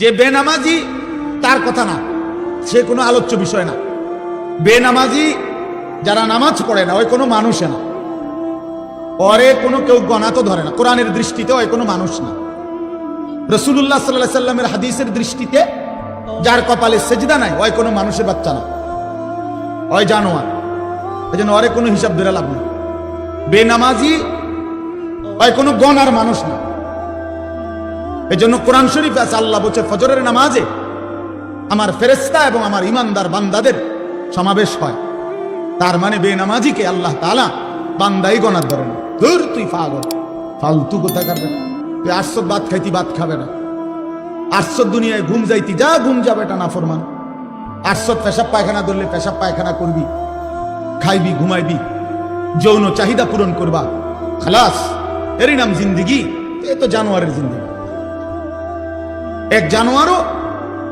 যে বেনামাজি, তার কথা না। সে কোনো আলোচ্য বিষয় না। বেনামাজি যারা নামাজ পড়ে না, ওই কোনো মানুষে না। পরে কোনো কেউ গণা তো ধরে না। কোরআনের দৃষ্টিতে ওই কোনো মানুষ না। রসুল্লাহ সাল্লাহ সাল্লামের হাদিসের দৃষ্টিতে যার কপালে সেজদা নাই, ওই কোনো মানুষের বাচ্চা না। ওই জানোয়ার। এই জন্য ওরে কোনো হিসাব ধরে লাভ নেই। বেনামাজি ওই কোনো গণার মানুষ না। এই জন্য কোরআন শরীফ আছে, আল্লাহ বলছে, ফজরের নামাজে আমার ফেরেস্তা এবং আমার ইমানদার বান্দাদের সমাবেশ হয়। তার মানে বেনামাজিকে আল্লাহ তালা বান্দাই গণার ধরে না ধুর, তুই পাগল। ফালতু কোথা করবে না তুই আটশো ভাত খাইতি, ভাত খাবে না। আটশো দুনিয়ায় ঘুম যাইতি, যা ঘুম যাবে এটা না ফরমান আটশো পেশাব পায়খানা ধরলে পেশাব পায়খানা করবি, খাইবি, ঘুমাইবি, যৌন চাহিদা পূরণ করবা। খালাস, এরই নাম জিন্দিগি। এ তো জানোয়ারের জিন্দিগি। এক জানোয়ারও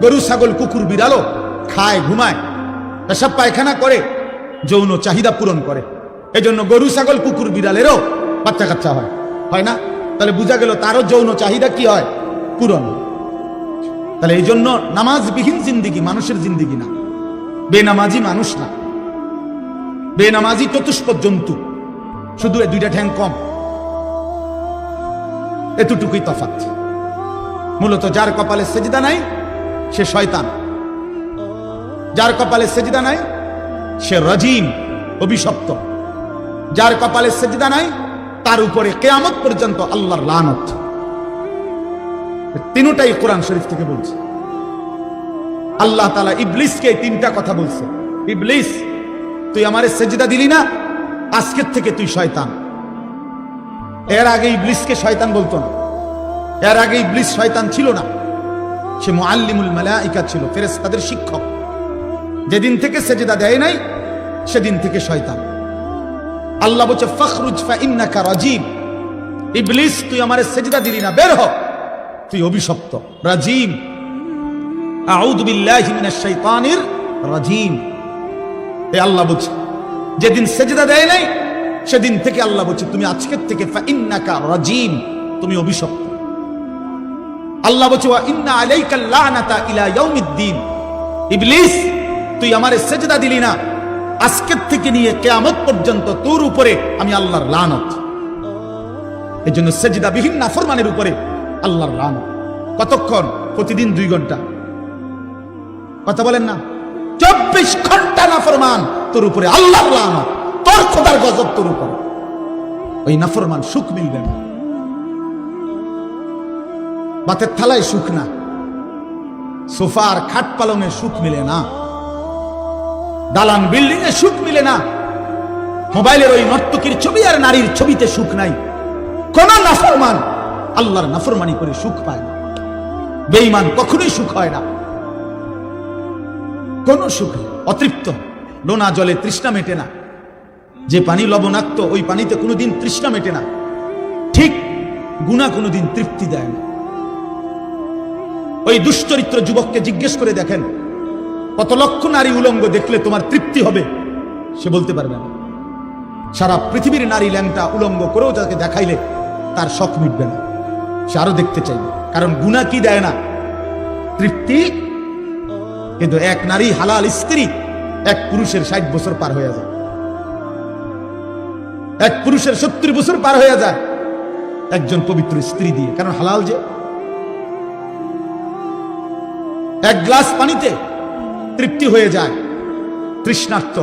গরু, ছাগল, কুকুর, বিড়ালও খায়, ঘুমায়, পেশাব পায়খানা করে, যৌন চাহিদা পূরণ করে। এজন্য গরু, ছাগল, কুকুর, বিড়ালেরও বাচ্চা কাচ্চা হয়। হয় না? তাহলে বোঝা গেল তারও যৌন চাহিদা কি হয়? পূরণ। তাহলে এই জন্য নামাজবিহীন জিন্দিগি মানুষের জিন্দিগি না। বেনামাজি মানুষ না। বেনামাজি চতুষ্পদ জন্তু। শুধু এই দুইটা ঠ্যাং কম। এতটুকুই তফাৎ। মূলত যার কপালে সেজিদা নাই, সে শয়তান। যার কপালে সেজিদা নাই, সে রজিম, অভিশপ্ত। যার কপালে সেজিদা নাই, তার উপরে কেয়ামত পর্যন্ত আল্লাহর লানত। তিনটাই কোরআন শরীফ থেকে বলছে। আল্লাহ তালা ইবলিসকে তিনটা কথা বলছে। ইবলিস, তুই আমারে সেজিদা দিলি না, আজকের থেকে তুই শয়তান। এর আগে ইবলিসকে শয়তান বলতো না। এর আগে ইবলিস শয়তান ছিল না। সে মুআল্লিমুল মালাইকা ছিল, ফেরেশতাদের শিক্ষক। যেদিন থেকে সেজদা দেয় নাই, সেদিন থেকে শয়তান। আল্লাহ বলছে, ফখরুজ ফা ইন্নাকা রাজিম ইবলিস, তুই আমারে সেজদা দিলি না, বের হ। তুই অভিশপ্ত রাজিম আউযু বিল্লাহি মিনাশ শাইতানির রাজিম এ আল্লাহ বলছে, যেদিন সেজদা দেয় নাই, সেদিন থেকে আল্লাহ বলছে, তুমি আজকের থেকে ফা ইন্নাকা রাজিম তুমি অভিশপ্ত। আল্লাহ বলছে ইন্না আলাইকা লানাতা ইলা ইয়াউমিদ্দিন। ইবলিস, তুই আমারে সেজদা দিলি না। আজকের থেকে নিয়ে কিয়ামত পর্যন্ত তোর উপরে আমি আল্লাহর লানত। এই জন্য সেজদা বিহীন নাফরমানের উপরে আল্লাহর লানত। কতক্ষণ? প্রতিদিন দুই ঘণ্টা। কথা বলেন না। চব্বিশ ঘণ্টা নাফরমান তোর উপরে আল্লাহর লানত। তোর খোদার গজব তোর উপরে। ওই নাফরমান সুখ মিলবে না। বাতের থালায় সুখ না। সোফার খাট পালনে সুখ মিলে না। দালান বিল্ডিং এ সুখ মিলে না। মোবাইলের ওই নর্তকীর ছবি আর নারীর ছবিতে সুখ নাই। কোন নাফরমান আল্লাহর নাফরমানি করে সুখ পায় না। বেঈমান কখনোই সুখ হয় না। কোন সুখ। অতৃপ্ত। লোনা জলে তৃষ্ণা মেটে না। যে পানি লবণাক্ত, ওই পানিতে কোনোদিন তৃষ্ণা মেটে না। ঠিক গুণা কোনোদিন তৃপ্তি দেয় না। ওই দুশ্চরিত্র যুবককে জিজ্ঞেস করে দেখেন, কত লক্ষ নারী উলঙ্গ দেখলে তোমার তৃপ্তি হবে? সে বলতে পারবে না। সারা পৃথিবীর নারী ল্যাংটা উলঙ্গ করেও তাকে দেখাইলে তার শখ মিটবে না। সে আরও দেখতে চাইবে। কারণ গুণা কি দেয় না? তৃপ্তি? কিন্তু এক নারী হালাল স্ত্রী, এক পুরুষের ষাট বছর পার হয়ে যায়। এক পুরুষের সত্তর বছর পার হয়ে যায়। একজন পবিত্র স্ত্রী দিয়ে। কারণ হালাল যে? এক গ্লাস পানিতে তৃপ্তি হয়ে যায়। তৃষ্ণার্থ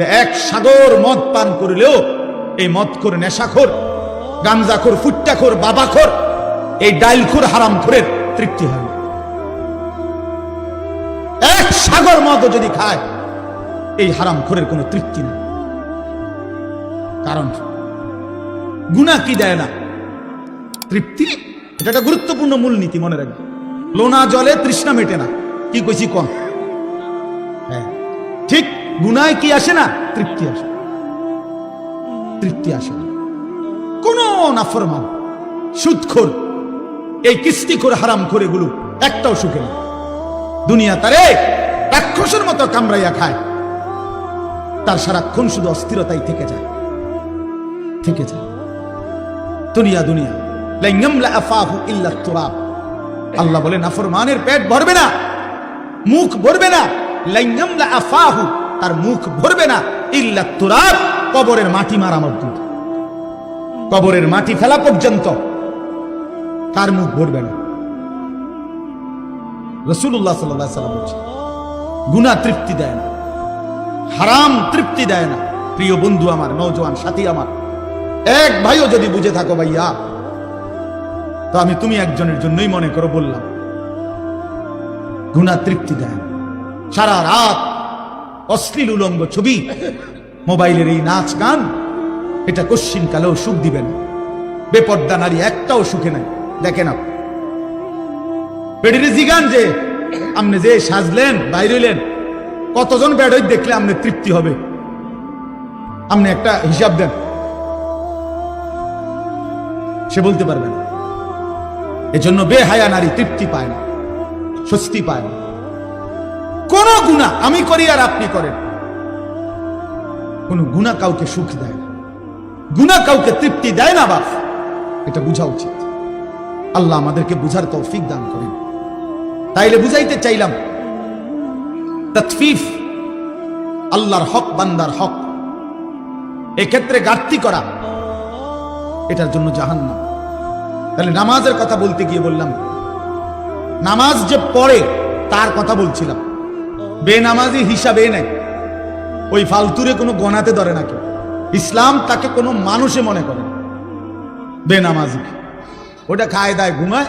এক সাগর মদ পান করলেও এই মদ করে নেশাখোর, গাঞ্জাখোর, ফুট্টাখোর, বাবাখোর, এই ডাইলখোর হারামখোরের তৃপ্তি হয় এক সাগর মদ যদি খায়, এই হারামখোরের কোনো তৃপ্তি নেই। কারণ গুণা কি দেয় না? তৃপ্তি? এটা একটা গুরুত্বপূর্ণ মূলনীতি, মনে রাখবে। লোনা জলে তৃষ্ণা মেটে না। কি কইছি কম হ্যাঁ। ঠিক, গুনায় কি আসে না? তৃপ্তি আসে। তৃপ্তি আসে না। কোন নাফরমান, সুদখোর, এই কিস্তিখোর হারাম করে গুলো একটাও সুখে না। দুনিয়া তারে রাক্ষসের মতো কামড়াইয়া খায়। তার সারাক্ষণ শুধু অস্থিরতাই থেকে যায়। থেকে যায়। দুনিয়া দুনিয়া। লাইয়ামলা আফাহু ইল্লা তুরাব। আল্লাহ বলে নাফরমানের পেট ভরবে না, মুখ ভরবে না লাইয়ামলা আফাহু তার মুখ ভরবে না, ইল্লা তুরাব, কবরের মাটি মারামার দুধ কবরের মাটি ফেলা পর্যন্ত তার মুখ ভরবে না। রসুল্লাহ সাল্লাহ সাল্লাম বলছে গুণা তৃপ্তি দেয় না, হারাম তৃপ্তি দেয় না। প্রিয় বন্ধু আমার নৌজওয়ান সাথী আমার, এক ভাইও যদি বুঝে থাকো ভাইয়া তো আমি তুমি একজনের জন্যই মনে করো বললাম। গুণা তৃপ্তি দেয়। সারা রাত অশ্লীল উলঙ্গ ছবি, মোবাইলের এই নাচ গান, এটা কশ্চিন কালেও সুখ দিবে না। বেপর্দা নারী একটাও সুখে নাই। দেখেন আপনি যে আপনি যে সাজলেন বাইরেলেন কতজন বেড়ই দেখলে আপনি তৃপ্তি হবে? আপনি একটা হিসাব দেন। সে বলতে পারবে না। এজন্য বেহায়া নারী তৃপ্তি পায় না, স্বস্তি পায় না। কোন গুণা আমি করি আর আপনি করেন। কোন গুণা কাউকে সুখ দেয় না। গুণা কাউকে তৃপ্তি দেয় না, বাপ। এটা বোঝা উচিত। আল্লাহ আমাদেরকে বুঝার তৌফিক দান করেন। তাইলে বুঝাইতে চাইলাম তৎফিফ আল্লাহর হক, বান্দার হক। এক্ষেত্রে ঘাটতি করা, এটার জন্য জাহান্নাম। তাহলে নামাজের কথা বলতে গিয়ে বললাম, নামাজ যে পড়ে তার কথা বলছিলাম। বেনামাজি হিসাবে নেই। ওই ফালতুরে কোনো গনাতে ধরে নাকি? ইসলাম তাকে কোনো মানুষে মনে করে না। বেনামাজি ওটা খায় দায় ঘুমায়।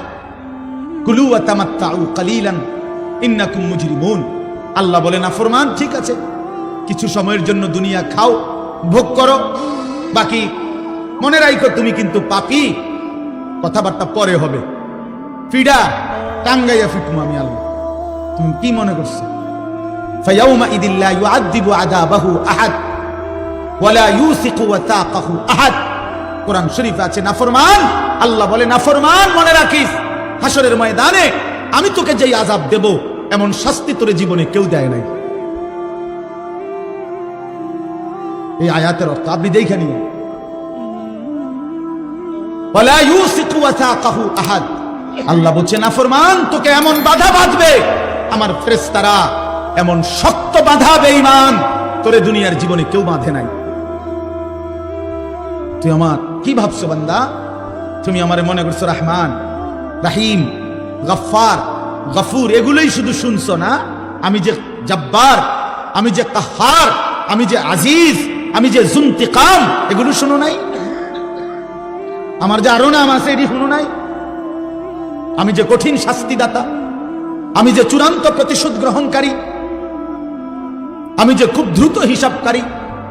কুলু তামাত্তাউ কালিলান আল্লাহ বলে, না, ফরমান, ঠিক আছে। কিছু সময়ের জন্য দুনিয়া খাও, ভোগ করো। বাকি মনে রাখো তুমি কিন্তু পাপি। কথাবার্তা পরে হবে। ফিডা, টাঙ্গাইয়া ফিটমু আমি আল্লাহ। তুমি কি মনে করছ? ফায়াউমা ইদিল্লা আযাবাহু আহাদ কোরআন শরীফ আছে, নাফরমান। আল্লাহ বলে, নাফরমান, মনে রাখিস হাসরের ময়দানে আমি তোকে যেই আযাব দেব, এমন শাস্তি তোর জীবনে কেউ দেয় নাই। এই আয়াতের অর্থ আপনি দেখে নিন। আল্লাহ বলছে নাফরমান তোকে এমন বাধা বাঁধবে, আমার ফেরেশতারা এমন শক্ত বাধা, বেঈমান, তোরে দুনিয়ার জীবনে কেউ বাঁধে নাই। তুই আমার, কি ভাবছ বান্দা? তুমি আমারে মনে করছ রহমান, রাহিম গফার গফুর, এগুলোই শুধু শুনছো না? আমি যে জব্বার, আমি যে কাহার আমি যে আজিজ, আমি যে জুন্তিকাম, এগুলো শুনো নাই? আমার যে আরও নাম আছে, এটি শুনো নাই? আমি যে কঠিন শাস্তিদাতা, আমি যে চূড়ান্ত প্রতিশোধ গ্রহণকারী, আমি যে খুব দ্রুত হিসাবকারী,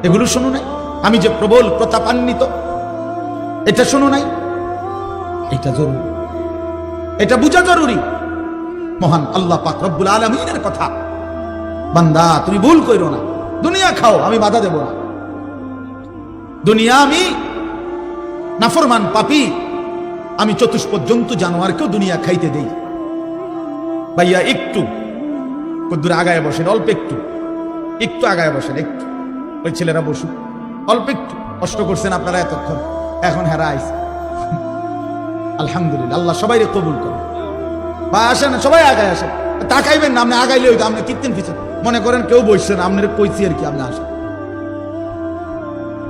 এগুলো শুনো নাই? আমি যে প্রবল প্রতাপান্বিত, এটা শুনো নাই? এটা জরুরি। এটা বোঝা জরুরি। মহান আল্লাহ পাক রব্বুল আলমিনের কথা। বান্দা, তুমি ভুল করো না। দুনিয়া খাও, আমি বাধা দেব না। দুনিয়া আমি নাফরমান পাপি। আমি চতুষ্পদ জন্তু জানোয়ারকেও দুনিয়া খাইতে দেই। ভাইয়া, একটু। কদ্দুর আগায় বসেন, অল্প একটু। একটু আগায় বসেন, একটু। ওই ছেলেরা বসুক। অল্প একটু। কষ্ট করছেন আপনারা এতক্ষণ। এখন হেরা আইছে। আলহামদুলিল্লাহ, আল্লাহ সবাই কবুল করে বা আসেন, সবাই আগায় আসেন। তাকাইবেন না, আপনি আগাইলে হইতো, আপনি কীর্তেন পিছন। মনে করেন কেউ বসছেন আপনার কইছি আর কি, আপনি আসেন।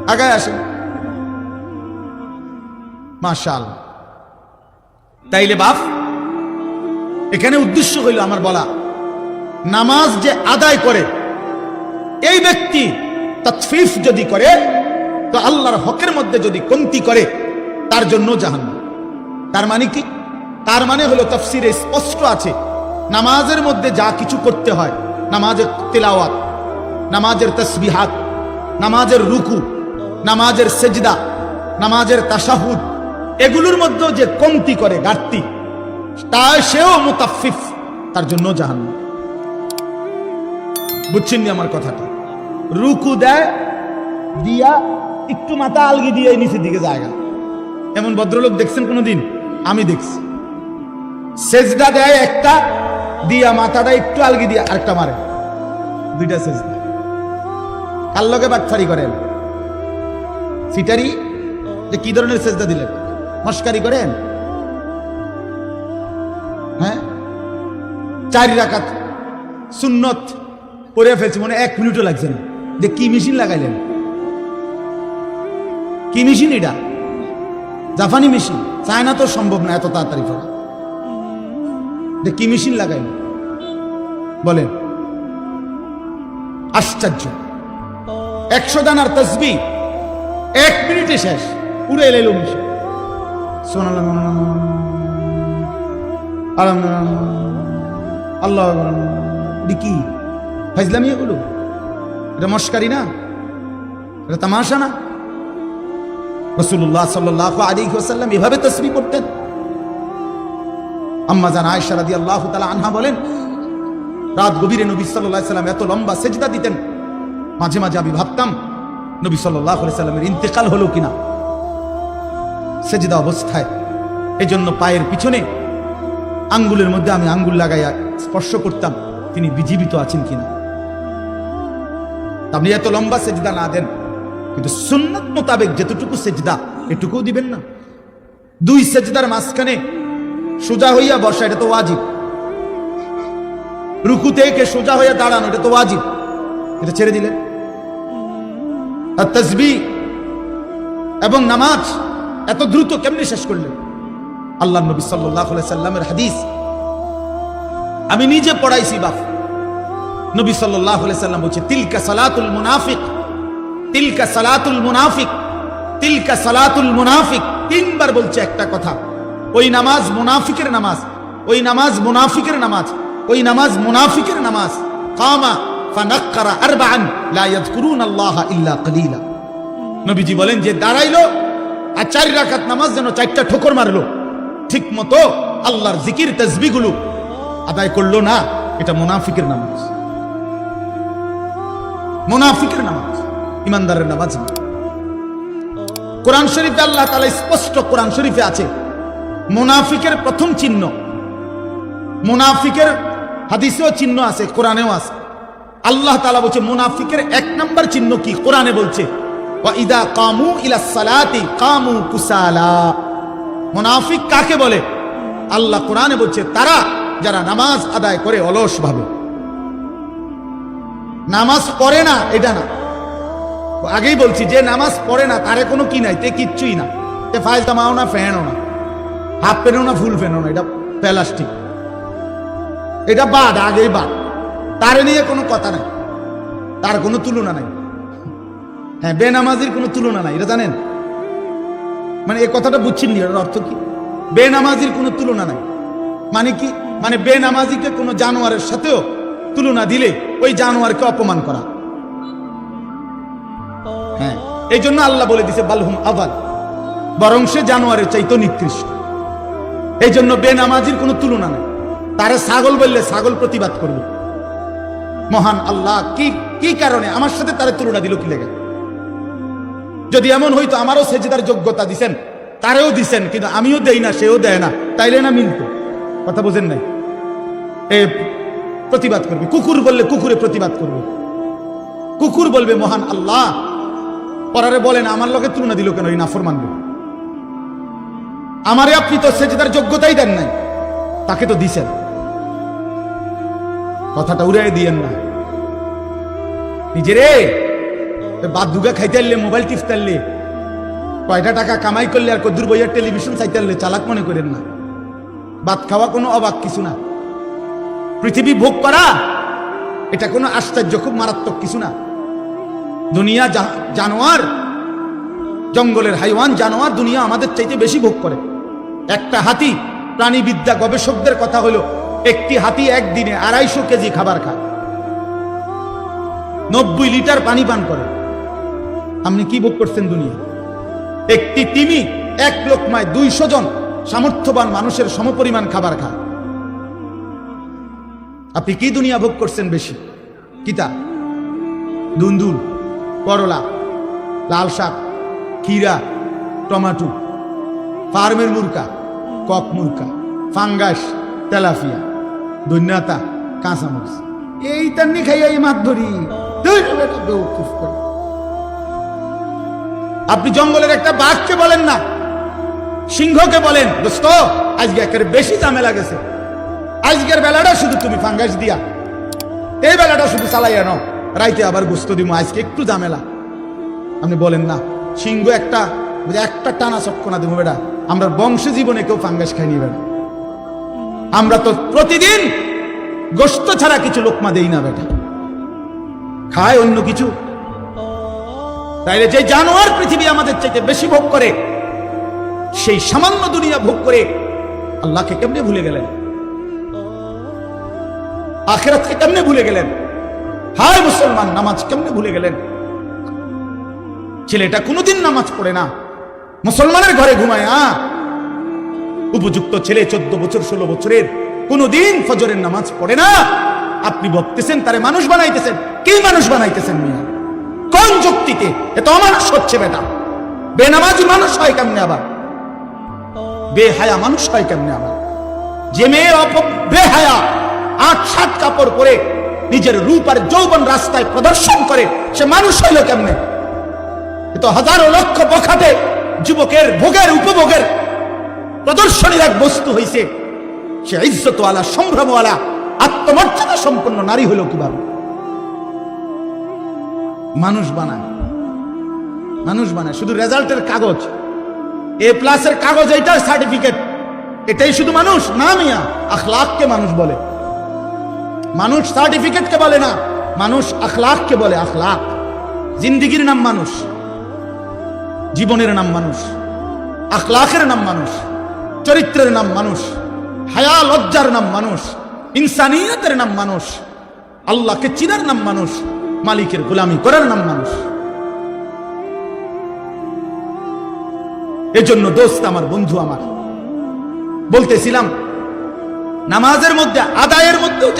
আগায় আসেন। মাশাল। তাইলে বাপ, এখানে উদ্দেশ্য হইল আমার বলা, নামাজ যে আদায় করে, এই ব্যক্তি তৎফিফ যদি করে, তো আল্লাহর হকের মধ্যে যদি কমতি করে, তার জন্য জাহান তার মানে কি? তার মানে হলো তফসিরে স্পষ্ট আছে, নামাজের মধ্যে যা কিছু করতে হয়, নামাজের তেলাওয়াত, নামাজের তসবিহাত, নামাজের রুকু, নামাজের সেজদা, নামাজের তাসাহুদ এগুলোর মধ্যে যে কমতি করে, ঘাটতি, তা সেও মুতাফিফ তার জন্য জাহান্ন বুঝছেন আমার কথাটা? রুকু দেয়, দিয়া একটু মাথা আলগি দিয়ে নিচের দিকে জায়গা। এমন ভদ্রলোক দেখছেন কোনোদিন? আমি দেখছি। সেজদা দেয় একটা, দিয়া মাথাটা একটু আলগি দিয়ে আরেকটা মারে। দুইটা সেজদা। কার লগে বাটফারি করেন? সিটারি যে কি ধরনের সেজদা দিলেন? মস্কারি করেন? হ্যাঁ? চারি রাকাত সুন্নত পরে ফেলছি, মনে এক মিনিটও লাগছে না। যে কি মেশিন লাগাইলেন? কি মেশিন এটা? জাপানি মেশিন। চায়না তো সম্ভব না এত তাড়াতাড়ি ফেলা। যে কি মেশিন লাগাইলেন? বলেন। আশ্চর্য। একশো দানার তসবি এক মিনিটে শেষ। উড়ে এলো মেশিন। আল্লাহ কি? ফাইজলামি এগুলো? এটা মস্কারি না? এটা তামাশা না? রসুল্লাহ সাল্লাহ আলী এভাবে তসবি করতেন। আম্মা জান আয়সা রাদি আল্লাহ তালা আনহা বলেন, রাত গভীরে নবী সাল্লাহ সাল্লাম এত লম্বা সেজদা দিতেন। মাঝে মাঝে আমি ভাবতাম, নবী সাল্লাহ সাল্লামের ইন্তেকাল হলো কিনা? সেজদা অবস্থায়। এজন্য পায়ের পিছনে আঙ্গুলের মধ্যে আমি আঙ্গুল লাগাইয়া স্পর্শ করতাম, তিনি বিজীবিত আছেন কিনা। আপনি এত লম্বা সেজদা না দেন, কিন্তু সুন্নত মোতাবেক যেতটুকু সেজদা, এটুকুও দিবেন না। দুই সেজদার মাঝখানে সোজা হইয়া বসা, এটা তো ওয়াজিব। রুকু থেকে সোজা হইয়া দাঁড়ানো, এটা তো ওয়াজিব। এটা ছেড়ে দিলেন। আর তসবি এবং নামাজ এত দ্রুত কেমনি শেষ করলেন? আল্লাহ নবী সাল্লামের হাদিস। আমি নিজে পড়াইছি, বাপ। নবী সাল্লাম বলছে, তিলকা সালাতুল মুনাফিক, তিলকা সালাতুল মুনাফিক, তিলকা সালাতুল মুনাফিক। তিনবার বলছে একটা কথা, ওই নামাজ মুনাফিকের নামাজ, ওই নামাজ মুনাফিকের নামাজ, ওই নামাজ মুনাফিকের নামাজ। কামা ফানাক্কারা আরবাআন, লা ইয়াযকুরুন আল্লাহ ইল্লা কলিলা। নবীজি বলেন যে দাঁড়াইলো আর চারি রাকাত নামাজ যেন চারটা ঠোকর মারলো। ঠিক মতো আল্লাহর জিকির তসবিগুলো আদায় করল না, এটা মুনাফিকের নামাজ। মুনাফিকের নামাজ, ইমানদারের নামাজ না। কোরআন শরীফে আল্লাহ তালা স্পষ্ট কোরআন শরীফে আছে, মোনাফিকের প্রথম চিহ্ন। মোনাফিকের হাদিসেও চিহ্ন আছে, কোরআনেও আছে। আল্লাহ তাআলা বলছে, মুনাফিকের এক নম্বর চিহ্ন কি? কোরআনে বলছে ওয়াইদা কামু ইলা সালাতি কামু কুসালা। মুনাফিক কাকে বলে? আল্লাহ কোরআনে বলছে, তারা যারা নামাজ আদায় করে অলস ভাবে। নামাজ পড়ে না, এটা না। আগেই বলছি, যে নামাজ পড়ে না, তারে কোনো কি নাই, তে কিচ্ছুই না। তে ফাইল তামাও না ফ্যানও না। হাফ প্যানও না ফুল প্যানও না, এটা প্লাস্টিক। এটা বাদ, আগেই বাদ। তারে নিয়ে কোনো কথা নাই। তার কোনো তুলনা নাই। হ্যাঁ বেনামাজির কোনো তুলনা নাই, এটা জানেন? মানে এই কথাটা বুঝছেন নি অর্থ কি? বেনামাজির কোনো তুলনা নাই। মানে কি? মানে বেনামাজিকে কোনো জানোয়ারের সাথেও তুলনা দিলে ওই জানোয়ারকে অপমান করা। হ্যাঁ এই জন্য আল্লাহ বলে দিছে, বালহুম আবাদ। বরং সে জানোয়ারের চাইতো নিকৃষ্ট। এই জন্য বেনামাজির কোনো তুলনা নেই। তারে ছাগল বললে ছাগল প্রতিবাদ করবে। মহান আল্লাহ, কি কি কারণে? আমার সাথে তারে তুলনা দিল কি লেগে? যদি এমন হইতো আমারও সেজদার যোগ্যতা দিছেন, তারেও দিছেন, কিন্তু আমিও দেই না, সেও দেয় না, তাইলে না মিলতো? কথা বোঝেন নাই? এ, প্রতিবাদ করবে। কুকুর বললে কুকুরে প্রতিবাদ করবে। কুকুর বলবে, মহান আল্লাহ, পরারে বলেন, আমার লোকে তুলনা দিল কেন? এই নাফর মানবে আমারে আপনি তো সেজদার যোগ্যতাই দেন নাই, তাকে তো দিছেন। কথাটা উড়াই দিয়েন না। নিজেরে বাদ দুগা খাইতে আনলে, মোবাইল টিপতে আনলে। কয়টা টাকা কামাই করলে আর কদ্দুর বইয়ার টেলিভিশন চাইতে আনলে, চালাক মনে করেন না। ভাত খাওয়া কোনো অবাক কিছু না। পৃথিবী ভোগ করা, এটা কোনো আশ্চর্য, খুব মারাত্মক কিছু না। দুনিয়া জানোয়ার, জঙ্গলের হাইওয়ান, জানোয়ার দুনিয়া আমাদের চাইতে বেশি ভোগ করে। একটা হাতি, প্রাণীবিদ্যা গবেষকদের কথা হলো, একটি হাতি একদিনে আড়াইশো কেজি খাবার খায়। নব্বই লিটার পানি পান করে। আপনি কি ভোগ করছেন দুনিয়া? একটি তিমি, এক লোকমায় দুইশো জন সামর্থ্যবান মানুষের সমপরিমাণ খাবার খায়। আপনি কি দুনিয়া ভোগ করছেন বেশি? কিতা? দুন্দুল, করলা, লাল শাক, ক্ষীরা, টমাটো, ফার্মের মুরকা, কক মুরকা, ফাঙ্গাস, তেলাফিয়া ধন্যতা কাঁচামরিচ। এই তান্নি খাইয়া এই করে। আপনি জঙ্গলের একটা বাঘকে বলেন না, সিংহকে বলেন, দোস্ত, আজকে একেবারে বেশি ঝামেলা গেছে। আজকের বেলাটা শুধু তুমি ফাঙ্গাস দিয়া। এই বেলাটা শুধু চালাইয়া নাও। রাইতে আবার গোস্ত দিব আজকে একটু ঝামেলা। আপনি বলেন, না, সিংহ একটা একটা টানা চক্ষণা দিব বেটা। আমরা বংশ জীবনে কেউ ফাঙ্গাস খাইনি বেটা। আমরা তো প্রতিদিন গোস্ত ছাড়া কিছু লোকমা দেই না বেটা। খায় অন্য কিছু। তাইলে যে জানোয়ার পৃথিবী আমাদের চাইতে বেশি ভোগ করে, সেই সামান্য দুনিয়া ভোগ করে আল্লাহকে কেমনে ভুলে গেলেন? আখেরাতকে কেমনে ভুলে গেলেন? হায় মুসলমান, নামাজ কেমনে ভুলে গেলেন? ছেলেটা কোনোদিন নামাজ পড়ে না। মুসলমানের ঘরে ঘুমায়, আ। উপযুক্ত ছেলে চোদ্দ বছর, ষোলো বছরের, কোনোদিন ফজরের নামাজ পড়ে না। আপনি ভাবতেছেন, তারে মানুষ বানাইতেছেন? কি মানুষ বানাইতেছেন মিয়া? কোন যুক্তিতে? এত অমানুষ হচ্ছে বেটা বেনামাজি মানুষ হয় কেমনে আবার? বেহায়া মানুষ হয় কেমনে আবার? যে মেয়ে অপ বেহায়া আট, সাত কাপড় পরে নিজের রূপ আর যৌবন রাস্তায় প্রদর্শন করে, সে মানুষ হইল কেমনে? এ তো হাজারো লক্ষ বখাটে যুবকের ভোগের উপভোগের প্রদর্শনীর এক বস্তু হইছে, সে ইজ্জতওয়ালা, সম্ভ্রমওয়ালা আত্মমর্যাদা সম্পন্ন নারী হইল কীভাবে? মানুষ বানায়। মানুষ বানায়। শুধু রেজাল্টের কাগজ। এ প্লাসের কাগজ এইটার সার্টিফিকেট। এটাই শুধু মানুষ? না, মিয়া। আখলাককে মানুষ বলে। মানুষ সার্টিফিকেটকে বলে না। মানুষ আখলাককে বলে। আখলাক জিন্দিগির নাম মানুষ। জীবনের নাম মানুষ। আখলাখের নাম মানুষ। চরিত্রের নাম মানুষ। হায়া, লজ্জার নাম মানুষ। ইনসানিয়তের নাম মানুষ। আল্লাহকে চিনার নাম মানুষ। মালিকের গোলামি করার নাম মানুষ। এজন্য দোস্ত আমার, বন্ধু আমার, বলতেছিলাম, নামাজের মধ্যে, আদায়ের মধ্যেও